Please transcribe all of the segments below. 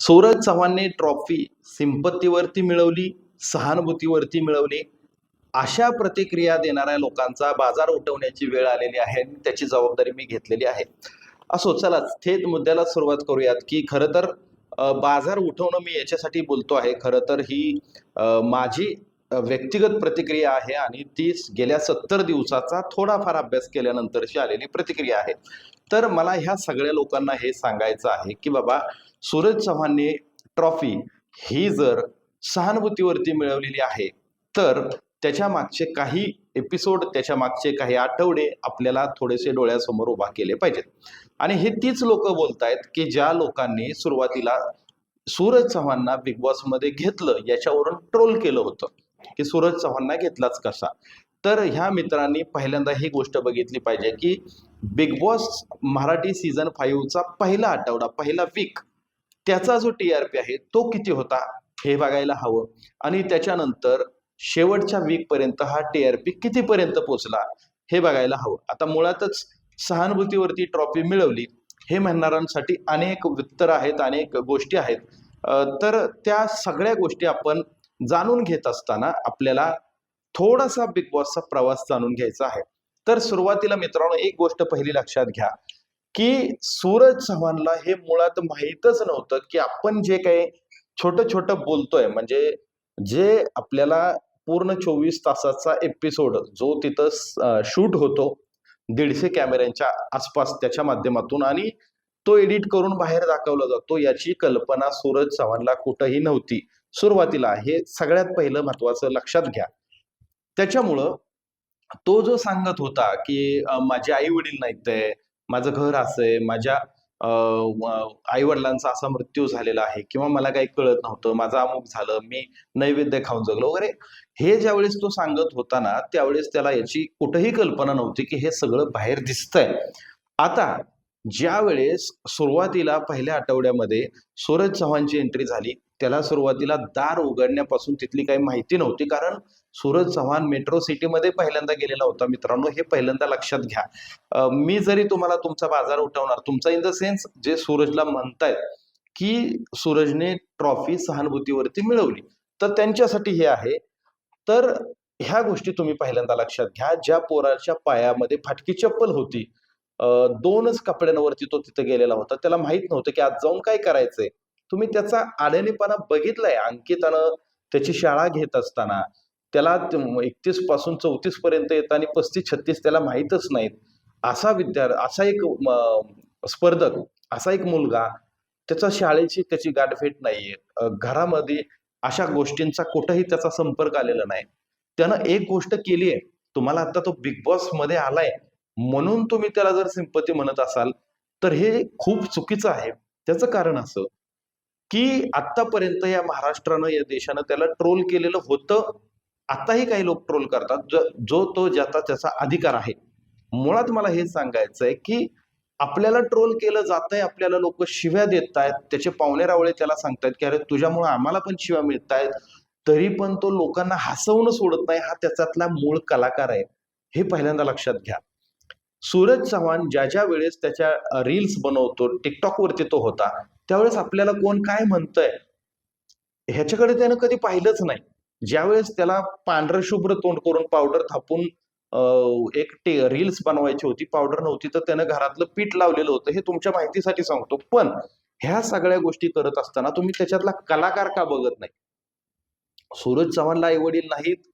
Suraj चव्हाणने trophy सिंपत्तीवरती मिळवली सहानुभूतीवरती मिळवली. अशा प्रतिक्रिया देणाऱ्या लोकांचा बाजार उठवण्याची वेळ आलेली आहे आणि त्याची जबाबदारी मी घेतलेली आहे. असो चला थेट मुद्द्याला सुरुवात करूयात की खरं तर बाजार उठवणं मी याच्यासाठी बोलतो आहे. खरं तर ही माझी व्यक्तिगत प्रतिक्रिया आहे आणि ती गेल्या सत्तर दिवसाचा थोडाफार अभ्यास केल्यानंतरची आलेली प्रतिक्रिया आहे. तर मला ह्या सगळ्या लोकांना हे सांगायचं आहे की बाबा सूरज चव्हाणने ट्रॉफी ही जर सहानुभूतीवरती मिळवलेली आहे तर त्याच्या मागचे काही एपिसोड त्याच्या मागचे काही आठवडे आपल्याला थोडेसे डोळ्यासमोर उभा केले पाहिजेत. आणि हे तीच लोक बोलतायत की ज्या लोकांनी सुरुवातीला सूरज चव्हाणना बिग बॉसमध्ये घेतलं याच्यावरून ट्रोल केलं होतं. की सूरज चव्हाणना घेतलाच कसा? तर ह्या मित्रांनी पहिल्यांदा ही गोष्ट बघितली पाहिजे की बिग बॉस मराठी सीझन फाईव्हचा पहिला आठवडा पहिला वीक त्याचा जो टी आर पी आहे तो किती होता हे बघायला हवं. आणि त्याच्यानंतर शेवटच्या वीकपर्यंत हा टी आर पी कितीपर्यंत पोहोचला हे बघायला हवं. आता मुळातच सहानुभूतीवरती ट्रॉफी मिळवली हे म्हणणाऱ्यांसाठी अनेक उत्तर आहेत अनेक गोष्टी आहेत. तर त्या सगळ्या गोष्टी आपण जाणून घेत असताना आपल्याला थोडासा बिग बॉसचा प्रवास जाणून घ्यायचा आहे. तर सुरुवातीला मित्रांनो एक गोष्ट पहिली लक्षात घ्या की सूरज चव्हाणला हे मुळात माहीतच नव्हतं की आपण जे काही छोटं छोटं बोलतोय म्हणजे जे आपल्याला पूर्ण चोवीस तासाचा एपिसोड जो तिथं शूट होतो दीडशे कॅमेऱ्यांच्या आसपास त्याच्या माध्यमातून आणि तो एडिट करून बाहेर दाखवला जातो याची कल्पना सूरज चव्हाणला कुठंही नव्हती. सुरुवातीला हे सगळ्यात पहिलं महत्वाचं लक्षात घ्या. त्याच्यामुळं तो जो सांगत होता की माझे आई वडील नाहीत आहे माझं घर असं आहे माझ्या आई वडिलांचा असा मृत्यू झालेला आहे किंवा मला काही कळत नव्हतं माझं अमुक झालं मी नैवेद्य खाऊन जगलो वगैरे हे ज्यावेळेस तो सांगत होता ना त्यावेळेस त्याला याची कुठेही कल्पना नव्हती की हे सगळं बाहेर दिसतंय. आता ज्या वेळेस सुरुवातीला पहिल्या आठवड्यामध्ये सूरज चव्हाणची एंट्री झाली त्याला सुरुवातीला दार उघडण्यापासून तिथली काही माहिती नव्हती कारण सूरज चव्हाण मेट्रो सिटीमध्ये पहिल्यांदा गेलेला होता. मित्रांनो हे पहिल्यांदा लक्षात घ्या. मी जरी तुम्हाला तुमचा बाजार उठवणार तुमचा इन द सेन्स जे सूरजला म्हणतायत की सूरजने ट्रॉफी सहानुभूतीवरती मिळवली तर त्यांच्यासाठी हे आहे. तर ह्या गोष्टी तुम्ही पहिल्यांदा लक्षात घ्या ज्या पोराच्या पायामध्ये फाटकी चप्पल होती. दोनच कपड्यांवरती तो तिथे गेलेला होता. त्याला माहीत नव्हतं की आज जाऊन काय करायचंय. तुम्ही त्याचा आड्यानेपणा बघितलाय. अंकितानं त्याची शाळा घेत असताना त्याला एकतीसपासून चौतीस पर्यंत येताना पस्तीस छत्तीस त्याला माहीतच नाहीत. असा विद्यार्थी असा एक स्पर्धक असा एक मुलगा त्याचा शाळेची त्याची गाठभेट नाहीये. घरामध्ये अशा गोष्टींचा कुठंही त्याचा संपर्क आलेला नाही. त्यानं एक गोष्ट केली आहे तुम्हाला आता तो बिग बॉसमध्ये आलाय. म्हणून तुम्ही त्याला जर सिंपती म्हणत असाल तर हे खूप चुकीचं आहे. त्याचं कारण असं की आतापर्यंत या महाराष्ट्रानं या देशानं त्याला ट्रोल केलेलं होतं. आताही काही लोक ट्रोल करतात. ज- जो तो ज्याचा त्याचा अधिकार आहे. मुळात मला हे सांगायचं आहे की आपल्याला ट्रोल केलं जात आहे आपल्याला लोक शिव्या देत आहेत त्याचे पाहुणे रावळे त्याला सांगतायत की अरे तुझ्यामुळे आम्हाला पण शिव्या मिळत आहेत तरी पण तो लोकांना हसवणं सोडत नाही. हा त्याच्यातला मूळ कलाकार आहे. हे पहिल्यांदा लक्षात घ्या. सूरज चव्हाण ज्या ज्या वेळेस त्याच्या रील्स बनवतो टिकटॉक वरती तो होता त्यावेळेस आपल्याला कोण काय म्हणतंय ह्याच्याकडे त्यानं कधी पाहिलंच नाही. ज्यावेळेस त्याला पांढरं शुभ्र तोंड करून पावडर थापून अं, एक ते रील्स बनवायची होती पावडर नव्हती तर त्यानं घरातलं पीठ लावलेलं होतं हे तुमच्या माहितीसाठी सांगतो. पण ह्या सगळ्या गोष्टी करत असताना तुम्ही त्याच्यातला कलाकार का बघत नाही? सूरज चव्हाणला आई वडील नाहीत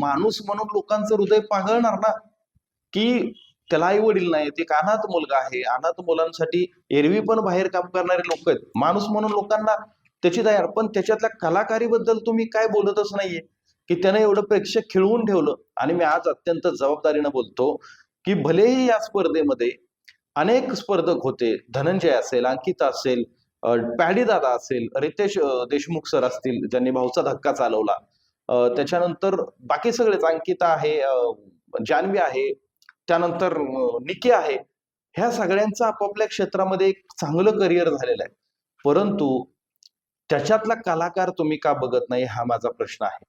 माणूस म्हणून लोकांचं हृदय पागळणार ना? की त्याला आई वडील नाहीत एक अनाथ मुलगा आहे. अनाथ मुलांसाठी एरवी पण बाहेर काम करणारे लोक आहेत. माणूस म्हणून लोकांना त्याची तयार पण त्याच्यातल्या कलाकारीबद्दल तुम्ही काय बोलतच नाहीये? की त्याने एवढं प्रेक्षक खिळवून ठेवलं. आणि मी आज अत्यंत जबाबदारीनं बोलतो की भलेही या स्पर्धेमध्ये अनेक स्पर्धक होते. धनंजय असेल अंकिता असेल पॅडीदादा दादा असेल रितेश देशमुख सर असतील ज्यांनी भाऊचा धक्का चालवला. त्याच्यानंतर बाकी सगळेच अंकिता आहे जान्हवी आहे त्यानंतर निके निकी आहे. ह्या सगळ्यांचं आपापल्या क्षेत्रामध्ये एक चांगलं करिअर झालेलं आहे. परंतु त्याच्यातला कलाकार तुम्ही का बघत नाही हा माझा प्रश्न आहे.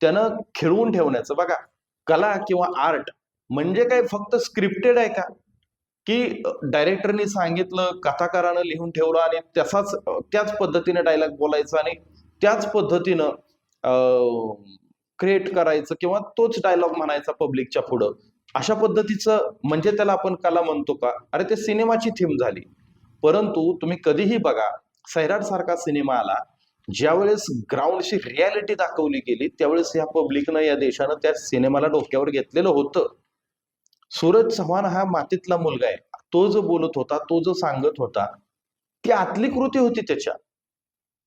त्यानं खेळवून ठेवण्याचं. बघा कला किंवा आर्ट म्हणजे काय फक्त स्क्रिप्टेड आहे का? की डायरेक्टरनी सांगितलं कथाकारानं लिहून ठेवलं आणि तसाच त्याच पद्धतीने डायलॉग बोलायचा आणि त्याच पद्धतीनं क्रिएट करायचं किंवा तोच डायलॉग म्हणायचा पब्लिकच्या पुढं. अशा पद्धतीचं म्हणजे त्याला आपण कला म्हणतो का? अरे ते सिनेमाची थीम झाली. परंतु तुम्ही कधीही बघा सैराट सारखा सिनेमा आला ज्यावेळेस ग्राउंडची रियालिटी दाखवली गेली त्यावेळेस या पब्लिकनं या देशानं त्या सिनेमाला डोक्यावर घेतलेलं होतं. सूरज चव्हाण हा मातीतला मुलगा आहे. तो जो बोलत होता तो जो सांगत होता ती आतली कृती होती त्याच्या.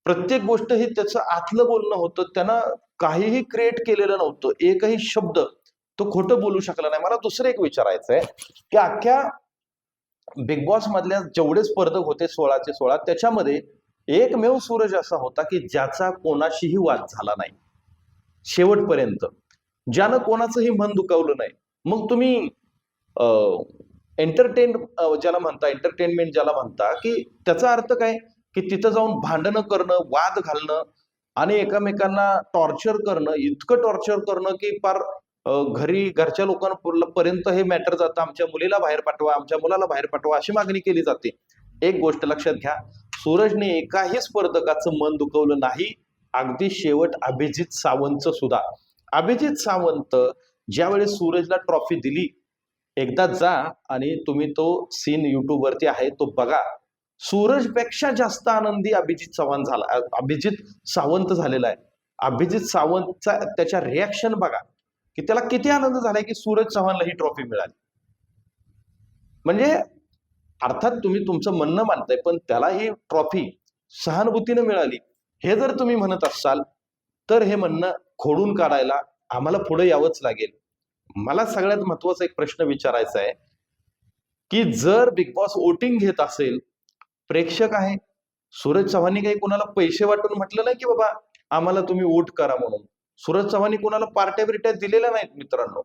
प्रत्येक गोष्ट ही त्याचं आतलं बोलणं होतं. त्यानं काहीही क्रिएट केलेलं नव्हतं. एकही शब्द तो खोटं बोलू शकला नाही. मला दुसरं एक विचारायचं आहे की अख्ख्या बिग बॉस मधल्या जेवढे स्पर्धक होते सोळाचे सोळा त्याच्यामध्ये एकमेव सूरज असा होता की ज्याचा कोणाशीही वाद झाला नाही. शेवटपर्यंत. ज्यानं कोणाचंही मन दुखावलं नाही. मग तुम्ही एंटरटेन ज्याला म्हणता एंटरटेनमेंट ज्याला म्हणता की त्याचा अर्थ काय? की तिथं जाऊन भांडणं करणं वाद घालणं आणि एकमेकांना टॉर्चर करणं इतकं टॉर्चर करणं की फार घरी घरच्या लोकांपर्यंत हे मॅटर जातं. आमच्या मुलीला बाहेर पाठवा आमच्या मुलाला बाहेर पाठवा अशी मागणी केली जाते. एक गोष्ट लक्षात घ्या. सूरजने एकाही स्पर्धकाचं मन दुखवलं नाही. अगदी शेवट अभिजित सावंतचं सुद्धा. अभिजित सावंत ज्यावेळेस सूरजला ट्रॉफी दिली एकदा जा आणि तुम्ही तो सीन युट्यूबवरती आहे तो बघा. सूरजपेक्षा जास्त आनंदी अभिजित सावंत झाला अभिजित सावंत झालेला आहे. अभिजित सावंतचा त्याच्या रिॲक्शन बघा. की त्याला किती आनंद झालाय की सूरज चव्हाणला ही ट्रॉफी मिळाली. म्हणजे अर्थात तुम्ही तुमचं म्हणणं मानताय पण त्याला ही ट्रॉफी सहानुभूतीने मिळाली. हे जर तुम्ही म्हणत असाल तर हे म्हणणं खोडून काढायला आम्हाला पुढे यावंच लागेल. मला सगळ्यात महत्त्वाचा एक प्रश्न विचारायचा आहे की जर बिग बॉस वोटिंग घेत असेल प्रेक्षक आहे सूरज चव्हाणी काही कोणाला पैसे वाटून म्हटलं नाही की बाबा आम्हाला तुम्ही वोट करा म्हणून? सूरज चव्हाणी कोणाला पार्ट्या बिरट्या दिलेल्या नाहीत मित्रांनो.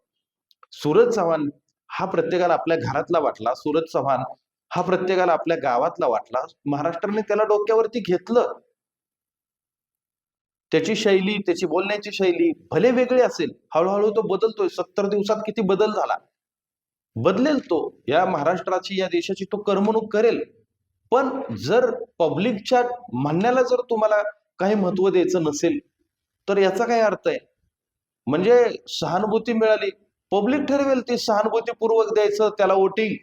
सूरज चव्हाण हा प्रत्येकाला आपल्या घरातला वाटला. सूरज चव्हाण हा प्रत्येकाला आपल्या गावातला वाटला. महाराष्ट्राने त्याला डोक्यावरती घेतलं. त्याची शैली त्याची बोलण्याची शैली भले वेगळी असेल हळूहळू तो बदलतोय. सत्तर दिवसात किती बदल झाला? बदलेल तो. या महाराष्ट्राची या देशाची तो करमणूक करेल. पण जर पब्लिकच्या म्हणण्याला जर तुम्हाला काही महत्त्व द्यायचं नसेल तर याचा काय अर्थ आहे? म्हणजे सहानुभूती मिळाली. पब्लिक ठरवेल ती सहानुभूतीपूर्वक द्यायचं त्याला वोटिंग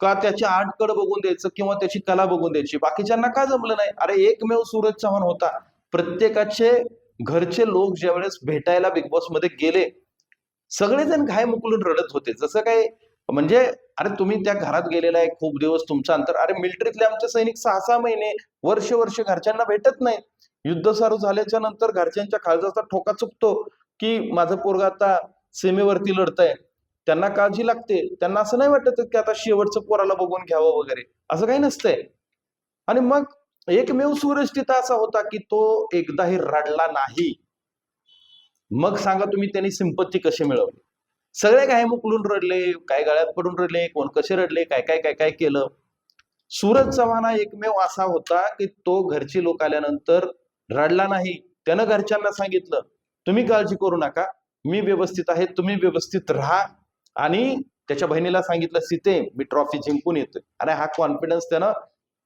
का त्याची आर्टकडे बघून द्यायचं किंवा त्याची कला बघून द्यायची. बाकीच्यांना का जमलं नाही? अरे एकमेव सूरज चव्हाण होता. प्रत्येकाचे घरचे लोक ज्यावेळेस भेटायला बिग बॉसमध्ये गेले सगळेजण घाय मुकलून रडत होते. जसं काय म्हणजे अरे तुम्ही त्या घरात गेलेला आहे खूप दिवस तुमचं अंतर. अरे मिलिटरीतले आमचे सैनिक सहा सहा महिने वर्ष वर्ष घरच्यांना भेटत नाही युद्ध सारू झाल्याच्यानंतर घरच्यांच्या काळजाचा ठोका चुकतो की माझं पोरगा आता सीमेवरती लढतंय. त्यांना काळजी लागते. त्यांना असं नाही वाटत की आता शेवटचं पोराला बघून घ्यावं वगैरे. असं काही नसतंय. आणि मग एकमेव सूरज तिथं असा होता की तो एकदाही रडला नाही. मग सांगा तुम्ही त्यांनी सिंपत्ती कशी मिळवली? सगळे काय मुकलून रडले काय गळ्यात पडून रडले कोण कसे रडले काय काय काय काय केलं? सूरज चव्हाण हा एकमेव असा होता की तो घरची लोक आल्यानंतर रडला नाही. त्यानं घरच्यांना सांगितलं तुम्ही काळजी करू नका. मी व्यवस्थित आहे. तुम्ही व्यवस्थित राहा. आणि त्याच्या बहिणीला सांगितलं सीते मी ट्रॉफी जिंकून येतोय. आणि हा कॉन्फिडन्स त्यानं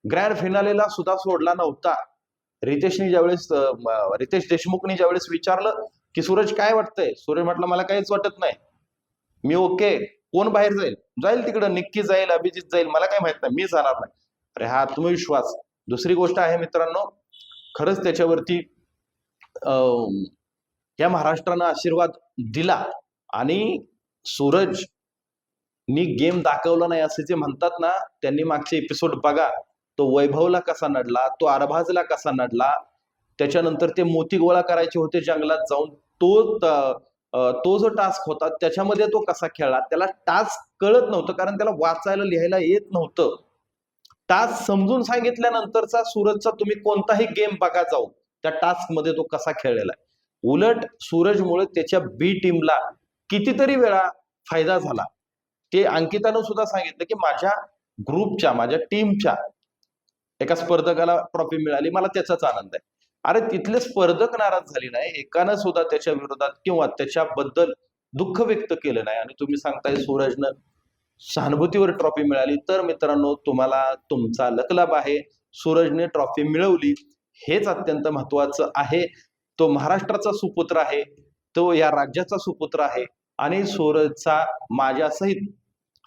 ग्रँड फिनालेला सुद्धा सोडला नव्हता. रितेशनी ज्यावेळेस रितेश देशमुखनी ज्यावेळेस विचारलं की सूरज काय वाटतंय? सूरज म्हटलं मला काहीच वाटत नाही. मी ओके कोण बाहेर जाईल? जाईल तिकडं. निक्की जाईल अभिजित जाईल. मला काय माहीत नाही. मी जाणार नाही. अरे हा आत्मविश्वास. दुसरी गोष्ट आहे मित्रांनो खरंच त्याच्यावरती अं, या महाराष्ट्रानं आशीर्वाद दिला आणि सूरज नी गेम दाखवला नाही असे जे म्हणतात ना त्यांनी मागचे एपिसोड बघा. तो वैभवला कसा नडला तो अरभाजला कसा नडला त्याच्यानंतर ते मोती गोळा करायचे होते जंगलात जाऊन तो तो जो टास्क होता त्याच्यामध्ये तो कसा खेळला त्याला टास्क कळत नव्हतं कारण त्याला वाचायला लिहायला येत नव्हतं. टास्क समजून सांगितल्यानंतरचा सूरजचा तुम्ही कोणताही गेम बघा जाऊ. त्या टास्कमध्ये तो कसा खेळलेला आहे. उलट सूरजमुळे त्याच्या बी टीमला कितीतरी वेळा फायदा झाला. ते अंकितानं सुद्धा सांगितलं की माझ्या ग्रुपच्या माझ्या टीमच्या एका स्पर्धकाला ट्रॉफी मिळाली मला त्याचाच आनंद आहे. अरे तिथले स्पर्धक नाराज झाले नाही एकानं सुद्धा त्याच्या विरोधात किंवा त्याच्याबद्दल दुःख व्यक्त केलं नाही. आणि तुम्ही सांगताय सूरजनं सहानुभूतीवर ट्रॉफी मिळाली. तर मित्रांनो तुम्हाला तुमचा लकलाभ आहे. सूरजने ट्रॉफी मिळवली. हेच अत्यंत महत्वाचं आहे. तो महाराष्ट्राचा सुपुत्र आहे. तो या राज्याचा सुपुत्र आहे. आणि सूरजचा माझ्यासहित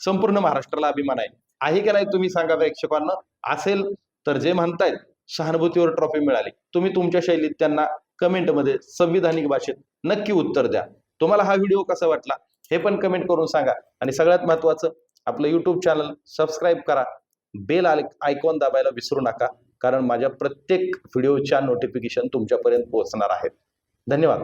संपूर्ण महाराष्ट्राला अभिमान आहे. आहे की नाही तुम्ही सांगा प्रेक्षकांना? असेल तर जे म्हणतायत सहानुभूतीवर ट्रॉफी मिळाली. तुम्ही तुमच्या शैलीत त्यांना कमेंटमध्ये संविधानिक भाषेत नक्की उत्तर द्या. तुम्हाला हा व्हिडिओ कसा वाटला? हे पण कमेंट करून सांगा. आणि सगळ्यात महत्वाचं आपलं यूट्यूब चॅनल सबस्क्राईब करा. बेल आयकॉन दाबायला विसरू नका कारण माझ्या प्रत्येक व्हिडिओच्या नोटिफिकेशन तुमच्यापर्यंत पोहोचणार आहेत. धन्यवाद.